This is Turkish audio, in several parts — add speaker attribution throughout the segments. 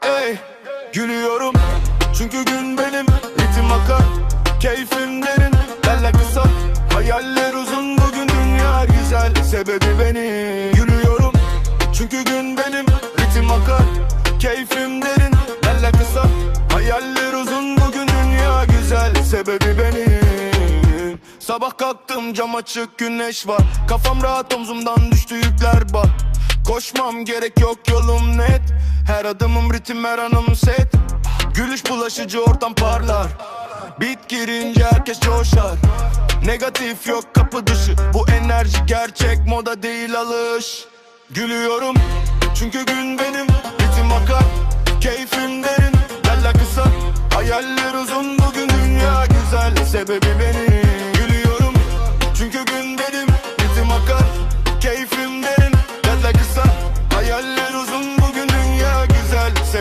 Speaker 1: Hey, gülüyorum. Çünkü gün benim ritim akar. Keyfim derin, bella kısa. Hayaller uzun bugün dünya güzel. Sebebi benim Gülüyorum. Çünkü gün benim ritim akar. Keyfim derin, bella kısa. Hayaller uzun bugün dünya güzel. Sebebi benim Sabah kalktım cam açık güneş var. Kafam rahat omzumdan düştü yükler bak. Koşmam gerek yok yolum net. Her adımım ritim her anım set. Gülüş bulaşıcı ortam parlar. Bit girince herkes coşar. Negatif yok kapı dışı. Bu enerji gerçek moda değil alış. Gülüyorum çünkü gün benim Ritim akar. Keyfim derin Bella kısa. Hayaller uzun bugün dünya güzel. Sebebi benim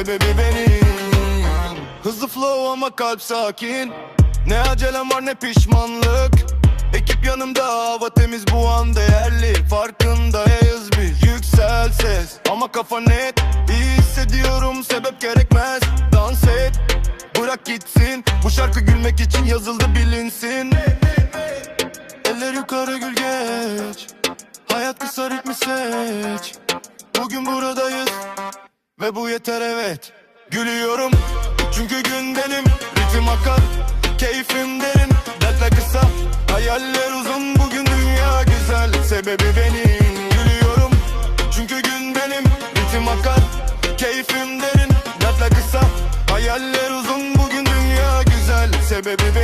Speaker 1: Sebebi benim. Hızlı flow ama kalp sakin. Ne acelem var ne pişmanlık. Ekip yanımda hava temiz bu an değerli. Farkındayız biz yüksel ses. Ama kafa net İyi hissediyorum sebep gerekmez. Dans et bırak gitsin. Bu şarkı gülmek için yazıldı bilinsin. Eller yukarı gül geç. Hayat kısa ritmi seç. Bugün buradayız ve bu yeter evet. Gülüyorum. Çünkü gün benim Ritim akar. Keyfim derin. Dertler kısa. Hayaller uzun. Bugün dünya güzel. Sebebi benim. Gülüyorum. Çünkü gün benim Ritim akar. Keyfim derin. Dertler kısa. Hayaller uzun. Bugün dünya güzel. Sebebi benim.